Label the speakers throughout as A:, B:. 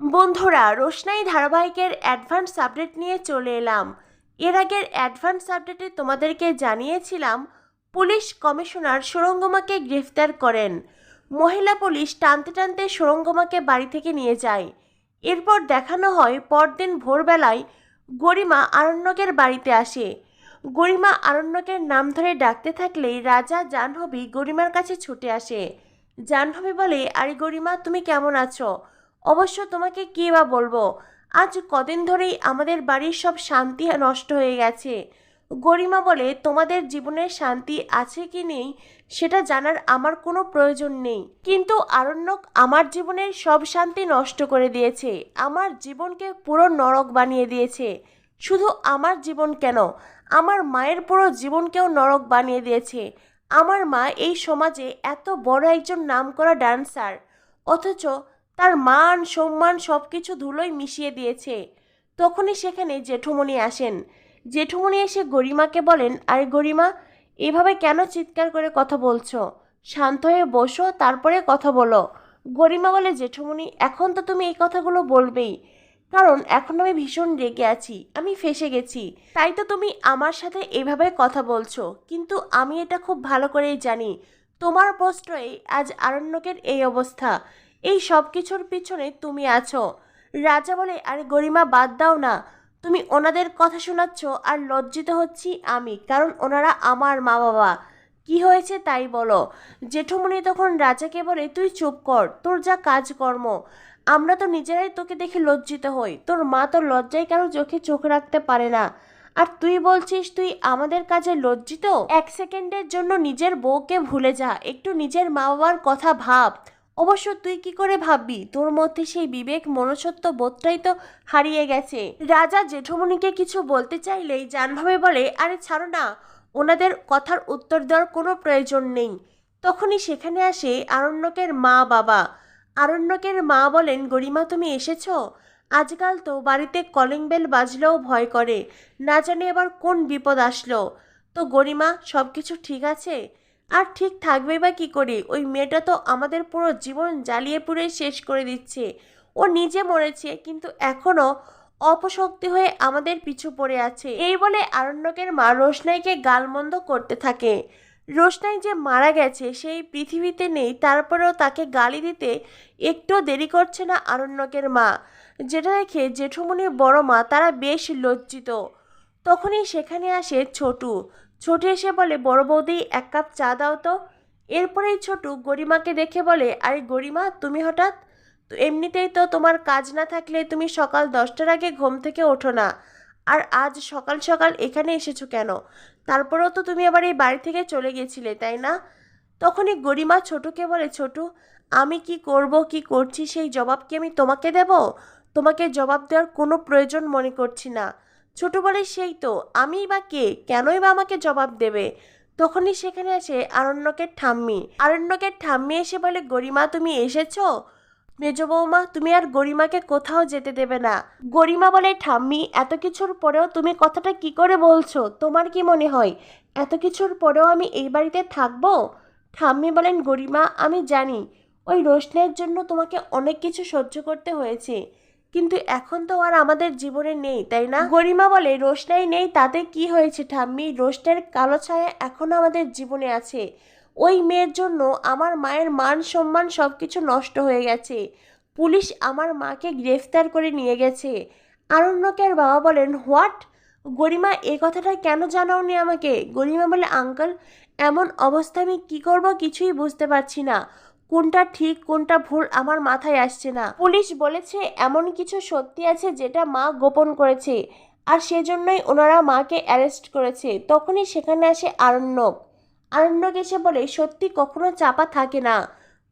A: বন্ধুরা, রোশনাই ধারাবাহিকের advance update নিয়ে চলে এলাম। এর আগের অ্যাডভান্স আপডেটে তোমাদেরকে জানিয়েছিলাম, পুলিশ কমিশনার সুরঙ্গমাকে গ্রেফতার করেন। মহিলা পুলিশ টানতে টানতে সুরঙ্গমাকে বাড়ি থেকে নিয়ে যায়। এরপর দেখানো হয়, পরদিন ভোরবেলায় গরিমা আরণ্যকের বাড়িতে আসে। গরিমা আরণ্যকের নাম ধরে ডাকতে থাকলেই রাজা জাহ্নবী গরিমার কাছে ছুটে আসে। জাহ্নবী বলে, আরে গরিমা, তুমি কেমন আছো? অবশ্য তোমাকে কী বা বলব? আজ কদিন ধরেই আমাদের বাড়ির সব শান্তি নষ্ট হয়ে গেছে। গরিমা বলে, তোমাদের জীবনের শান্তি আছে কি নেই, সেটা জানার আমার কোনো প্রয়োজন নেই। কিন্তু আরণ্যক আমার জীবনের সব শান্তি নষ্ট করে দিয়েছে। আমার জীবনকে পুরো নরক বানিয়ে দিয়েছে। শুধু আমার জীবন কেন? আমার মায়ের পুরো জীবনকেও নরক বানিয়ে দিয়েছে। আমার মা এই সমাজে এত বড় একজন নাম করা ডান্সার। অথচ তার মান, সম্মান সব কিছু ধুলোয় মিশিয়ে দিয়েছে। তখনই সেখানে জেঠুমণি আসেন। জেঠুমণি এসে গরিমাকে বলেন, আরে গরিমা, এভাবে কেন চিৎকার করে কথা বলছো? শান্ত হয়ে বসো, তারপরে কথা বলো। গরিমা বলে, জেঠুমণি, এখন তো তুমি এই কথাগুলো বলবেই। কারণ এখন আমি ভীষণ রেগে আছি, আমি ফেসে গেছি। তাই তো তুমি আমার সাথে এভাবে কথা বলছো। কিন্তু আমি এটা খুব ভালো করেই জানি। তোমার প্রশ্রয়ে আজ আরণ্যকের এই অবস্থা। এই সব কিছুর পিছনে তুমি আছো। রাজা বলে, আরে গরিমা, বাদ দাও না। তুমি ওনাদের কথা শোনাচ্ছ আর লজ্জিত হচ্ছি আমি, কারণ ওনারা আমার মা বাবা কি হয়েছে তাই বলো। জেঠুমণি তখন রাজাকে বলে, তুই চুপ কর, তোর যা কাজকর্ম। আমরা তো নিজেরাই তোকে দেখে লজ্জিত হই। তোর মা তো লজ্জায় কারও চোখে চোখ রাখতে পারে না। আর তুই বলছিস, তুই আমাদের কাজে লজ্জিত? এক সেকেন্ডের জন্য নিজের বউকে ভুলে যা। একটু নিজের মা বাবার কথা ভাব। অবশ্য তুই কি করে ভাববি? তোর মধ্যে সেই বিবেক মনুষ্যত্ব বোধটাই তো হারিয়ে গেছে। রাজা জেঠমণিকে কিছু বলতে চাইলেই জানভাবে বলে, আরে ছাড়ো না, ওনাদের কথার উত্তর দেওয়ার কোনো প্রয়োজন নেই। তখনই সেখানে আসে আরণ্যকের মা বাবা। আরণ্যকের মা বলেন, গরিমা, তুমি এসেছ? আজকাল তো বাড়িতে কলিং বেল বাজলেও ভয় করে। না জানি এবার কোন বিপদ আসলো। তো গরিমা সব কিছু ঠিক আছে? আর ঠিক থাকবে বা কি করে? ওই মেয়েটা তো আমাদের পুরো জীবন জ্বালিয়ে পুড়ে শেষ করে দিচ্ছে। ও নিজে মরেছে, কিন্তু এখনও অপশক্তি হয়ে আমাদের পিছু পড়ে আছে। এই বলে আরণ্যকের মা রোশনাইকে গালমন্দ করতে থাকে। রোশনাই যে মারা গেছে, সেই পৃথিবীতে নেই, তারপরেও তাকে গালি দিতে একটু দেরি করছে না আরণ্যকের মা। যেটা দেখে জেঠুমনির বড় মা তারা বেশ লজ্জিত। তখনই সেখানে আসে ছোটু। ছোটু এসে বলে, বড় বৌদি, এক কাপ চা দাও তো। এরপরেই ছোটু গরিমাকে দেখে বলে, আরে গরিমা, তুমি হঠাৎ? তো এমনিতেই তো তোমার কাজ না থাকলে তুমি সকাল দশটার আগে ঘুম থেকে ওঠো না। আর আজ সকাল সকাল এখানে এসেছ কেন? তারপরেও তো তুমি আবার এই বাড়ি থেকে চলে গেছিলে, তাই না? তখনই গরিমা ছোটুকে বলে, ছোটু, আমি কি করব, কি করছি, সেই জবাব কি আমি তোমাকে দেব? তোমাকে জবাব দেওয়ার কোনো প্রয়োজন মনে করছি না। ছোট বলে সেই তো, আমিই বা কে? কেনই বা আমাকে জবাব দেবে? তখনই সেখানে আসে আরণ্যকের ঠাম্মি। আরণ্যকের ঠাম্মি এসে বলে, গরিমা, তুমি এসেছ? মেজ বৌমা, তুমি আর গরিমাকে কোথাও যেতে দেবে না। গরিমা বলে, ঠাম্মি, এত কিছুর পরেও তুমি কথাটা কি করে বলছো? তোমার কি মনে হয়? এত কিছুর পরেও আমি এই বাড়িতে থাকব? ঠাম্মি বলেন, গরিমা, আমি জানি। ওই রোশনের জন্য তোমাকে অনেক কিছু সহ্য করতে হয়েছে। কিন্তু এখন তো আর আমাদের জীবনে নেই, তাই না? গরিমা বলে, রোশনাই নেই, তাতে কি হয়েছে ঠাম্মি? রোশনের কালো ছায়া এখনও আমাদের জীবনে আছে। ওই মেয়ের জন্য আমার মায়ের মান সম্মান সব কিছু নষ্ট হয়ে গেছে। পুলিশ আমার মাকে গ্রেফতার করে নিয়ে গেছে। আরণ্যকের বাবা বলেন, হোয়াট? গরিমা, এ কথাটা কেন জানাওনি আমাকে? গরিমা বলে, আঙ্কেল, এমন অবস্থা আমি কী করব কিছুই বুঝতে পারছি না। কোনটা ঠিক, কোনটা ভুল আমার মাথায় আসছে না। পুলিশ বলেছে, এমন কিছু সত্যি আছে যেটা মা গোপন করেছে আর সেজন্যই ওনারা মাকে অ্যারেস্ট করেছে। তখনই সেখানে আসে আরণ্যক। আরণ্যক এসে বলে, সত্যি কখনো চাপা থাকে না।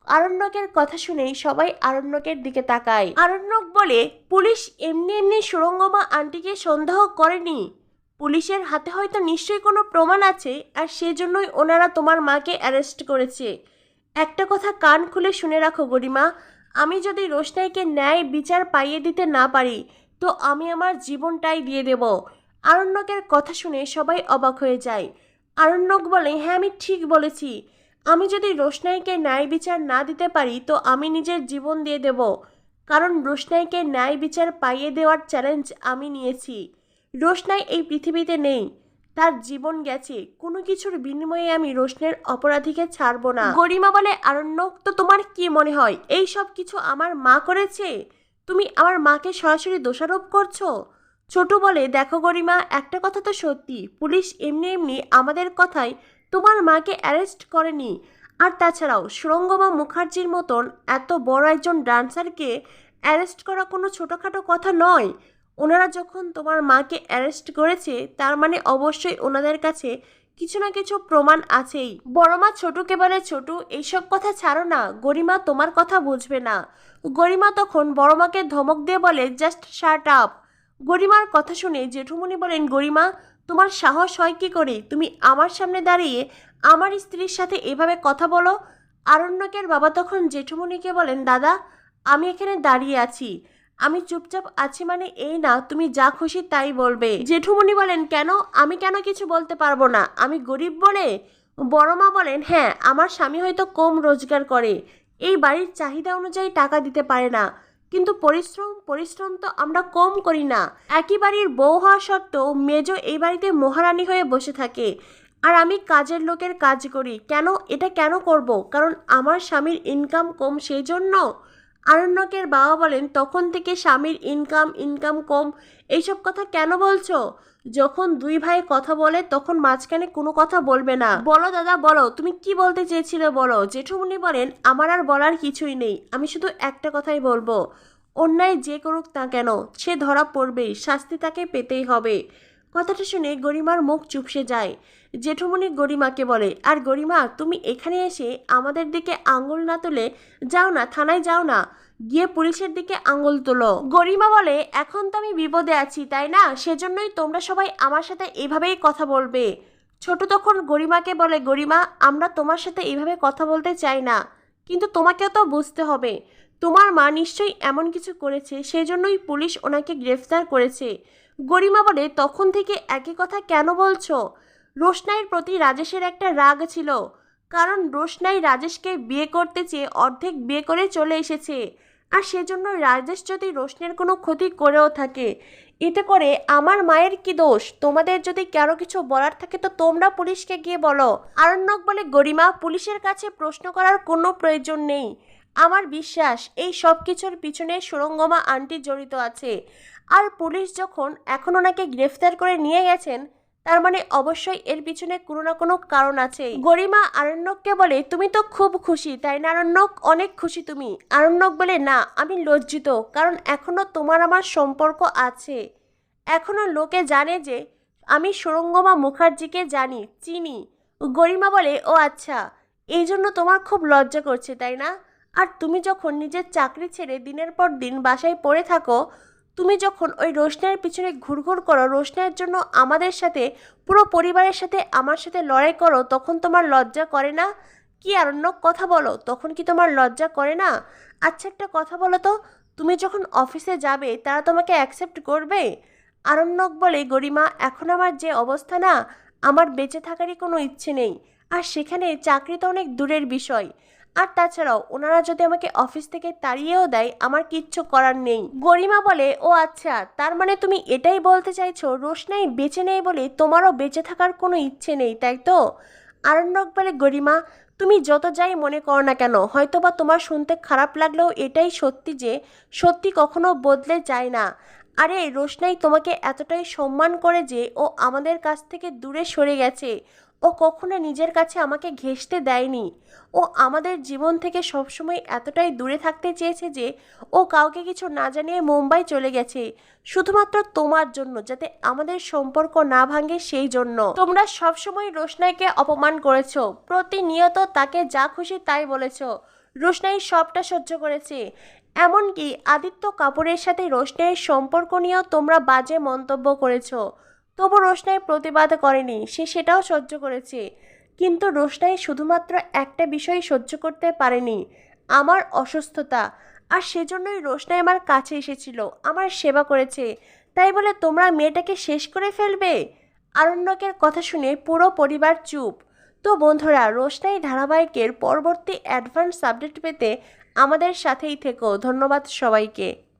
A: আরণ্যকের কথা শুনেই সবাই আরণ্যকের দিকে তাকায়। আরণ্যক বলে, পুলিশ এমনি এমনি সুরঙ্গমা আন্টিকে সন্দেহ করেনি। পুলিশের হাতে হয়তো নিশ্চয়ই কোনো প্রমাণ আছে আর সেজন্যই ওনারা তোমার মাকে অ্যারেস্ট করেছে। একটা কথা কান খুলে শুনে রাখো গরিমা, আমি যদি রোশনাইকে ন্যায় বিচার পাইয়ে দিতে না পারি, তো আমি আমার জীবনটাই দিয়ে দেব। আরণ্যকের কথা শুনে সবাই অবাক হয়ে যায়। আরণ্যক বলে হ্যাঁ আমি ঠিক বলেছি। আমি যদি রোশনাইকে ন্যায় বিচার না দিতে পারি, তো আমি নিজের জীবন দিয়ে দেব। কারণ রোশনাইকে ন্যায় বিচার পাইয়ে দেওয়ার চ্যালেঞ্জ আমি নিয়েছি। রোশনাই এই পৃথিবীতে নেই। তার জীবন গেছে। কোনো কিছুর বিনিময়ে আমি রোশনের অপরাধীকে ছাড়বো না। গরিমা বলে, আরণ্যক, তো তোমার কি মনে হয়? এই সব কিছু আমার মা করেছে? তুমি আমার মাকে সরাসরি দোষারোপ করছ? ছোট বলে, দেখো গরিমা, একটা কথা তো সত্যি। পুলিশ এমনি এমনি আমাদের কথায় তোমার মাকে অ্যারেস্ট করেনি। আর তাছাড়াও, সুরঙ্গমা মুখার্জির মতন এত বড় একজন ডান্সারকে অ্যারেস্ট করা কোনো ছোটোখাটো কথা নয়। ওনারা যখন তোমার মাকে অ্যারেস্ট করেছে, তার মানে অবশ্যই ওনাদের কাছে কিছু না কিছু প্রমাণ আছেই। বড় মা ছোটকে বলে ছোট, এইসব কথা ছাড়ো না। গরিমা তোমার কথা বুঝবে না। গরিমা তখন বড় মাকে ধমক দিয়ে বলে জাস্ট শার্ট আপ গরিমার কথা শুনে জেঠুমনি বলেন, গরিমা, তোমার সাহস হয় কি করে? তুমি আমার সামনে দাঁড়িয়ে আমার স্ত্রীর সাথে এভাবে কথা বলো? আরণ্যকের বাবা তখন জেঠুমনিকে বলেন, দাদা, আমি এখানে দাঁড়িয়ে আছি। আমি চুপচাপ আছি মানে এই না, তুমি যা খুশি তাই বলবে। জেঠুমনি বলেন, কেন? আমি কেন কিছু বলতে পারব না? আমি গরিব বলে? বড় মা বলেন হ্যাঁ আমার স্বামী হয়তো কম রোজগার করে। এই বাড়ির চাহিদা অনুযায়ী টাকা দিতে পারে না। কিন্তু পরিশ্রম পরিশ্রম তো আমরা কম করি না। একই বাড়ির বউ হওয়া সত্ত্বেও মেজো এই বাড়িতে মহারানী হয়ে বসে থাকে। আর আমি কাজের লোকের কাজ করি। কেন? এটা কেন করব? কারণ আমার স্বামীর ইনকাম কম, সেই জন্য আরণ্যকের বাবা বলেন, তখন থেকে স্বামীর ইনকাম ইনকাম কম। এইসব কথা কেন বলছো? যখন দুই ভাই কথা বলে, তখন মাঝখানে কোনো কথা বলবে না। বলো দাদা, বলো, তুমি কি বলতে চেয়েছিলে বলো? জেঠুমনি বলেন, আমার আর বলার কিছুই নেই, আমি শুধু একটা কথাই বলব। অন্যায় যে করুক না কেন, সে ধরা পড়বেই, শাস্তি তাকে পেতেই হবে। কথাটা শুনে গরিমার মুখ চুপসে যায়। জেঠুমনি গরিমাকে বলে, আর গরিমা, তুমি এখানে এসে আমাদের দিকে আঙুল না তুলে যাও না, থানায় যাও না, গিয়ে পুলিশের দিকে আঙুল তোলো। গরিমা বলে, এখন তো আমি বিপদে আছি, তাই না? সেজন্যই তোমরা সবাই আমার সাথে এভাবেই কথা বলবে। ছোট তখন গরিমাকে বলে, গরিমা, আমরা তোমার সাথে এইভাবে কথা বলতে চাই না, কিন্তু তোমাকেও তো বুঝতে হবে। তোমার মা নিশ্চয়ই এমন কিছু করেছে, সেজন্যই পুলিশ ওনাকে গ্রেফতার করেছে। গরিমা বলে, তখন থেকে একই কথা কেন বলছো? রোশনাইয়ের প্রতি রাজেশের একটা রাগ ছিল। কারণ রোশনাই রাজেশকে বিয়ে করতে চেয়ে অর্ধেক বিয়ে করে চলে এসেছে। আর সেজন্য রাজেশ যদি রোশনের কোনো ক্ষতি করেও থাকে, এতে করে আমার মায়ের কি দোষ? তোমাদের যদি কারও কিছু বলার থাকে তো তোমরা পুলিশকে গিয়ে বলো। আরণ্যক বলে, গরিমা, পুলিশের কাছে প্রশ্ন করার কোনো প্রয়োজন নেই। আমার বিশ্বাস, এই সব কিছুর পিছনে সুরঙ্গমা আন্টি জড়িত আছে। আর পুলিশ যখন এখন ওনাকে গ্রেফতার করে নিয়ে গেছেন তার মানে অবশ্যই এর পিছনে কোনো না কোনো কারণ আছে। গরিমা আরণ্যককে বলে, তুমি তো খুব খুশি, তাই না আরণ্যক? অনেক খুশি তুমি। আরণ্যক বলে, না, আমি লজ্জিত, কারণ এখনও তোমার আমার সম্পর্ক আছে। এখনও লোকে জানে যে আমি সুরঙ্গমা মুখার্জিকে জানি, চিনি। গরিমা বলে, ও আচ্ছা এই জন্য তোমার খুব লজ্জা করছে, তাই না? আর তুমি যখন নিজের চাকরি ছেড়ে দিনের পর দিন বাসায় পড়ে থাকো তুমি যখন ওই রোশনের পিছনে ঘুরঘুর করো রোশনের জন্য আমাদের সাথে, পুরো পরিবারের সাথে আমার সাথে লড়াই করো, তখন তোমার লজ্জা করে না? কি আর অন্য কথা বলো, তখন কি তোমার লজ্জা করে না? আচ্ছা একটা কথা বলো তো, তুমি যখন অফিসে যাবে, তারা তোমাকে অ্যাকসেপ্ট করবে? আরণ্যক বলে, গরিমা, এখন আমার যে অবস্থা না, আমার বেঁচে থাকারই কোনো ইচ্ছে নেই। আর সেখানে চাকরি তো অনেক দূরের বিষয়। আর তাছাড়াও ওনারা যদি আমাকে অফিস থেকে তাড়িয়েও দেয়, আমার কিচ্ছু করার নেই। গরিমা বলে, ও আচ্ছা তার মানে তুমি এটাই বলতে চাইছো? রোশনাই বেঁচে নেই বলে তোমারও বেঁচে থাকার কোনো ইচ্ছে নেই, তাই তো? আরণ্যক বলে, গরিমা, তুমি যত যাই মনে করো না কেন হয়তো বা তোমার শুনতে খারাপ লাগলেও এটাই সত্যি যে সত্যি কখনো বদলে যায় না। আরে রোশনাই, তোমাকে এতটাই সম্মান করে যে ও আমাদের কাছ থেকে দূরে সরে গেছে। ও কখনো নিজের কাছে আমাকে ঘেঁষতে দেয়নি। ও আমাদের জীবন থেকে সবসময় এতটাই দূরে থাকতে চেয়েছে যে ও কাউকে কিছু না জানিয়ে মুম্বাই চলে গেছে, শুধুমাত্র তোমার জন্য, যাতে আমাদের সম্পর্ক না ভাঙে সেই জন্য। তোমরা সবসময় রোশনাইকে অপমান করেছ, প্রতিনিয়ত তাকে যা খুশি তাই বলেছ। রোশনাই সবটা সহ্য করেছে। এমনকি আদিত্য কাপুরের সাথে রোশনাইয়ের সম্পর্ক নিয়েও তোমরা বাজে মন্তব্য করেছ। তবু রোশনাই প্রতিবাদ করেনি, সে সেটাও সহ্য করেছে। কিন্তু রোশনাই শুধুমাত্র একটা বিষয় সহ্য করতে পারেনি, আমার অসুস্থতা। আর সেজন্যই রোশনাই আমার কাছে এসেছিল, আমার সেবা করেছে। তাই বলে তোমরা মেয়েটাকে শেষ করে ফেলবে? আরণ্যকের কথা শুনে পুরো পরিবার চুপ। তো বন্ধুরা, রোশনাই ধারাবাহিকের পরবর্তী অ্যাডভান্স আপডেট পেতে আমাদের সাথেই থেকো। ধন্যবাদ সবাইকে।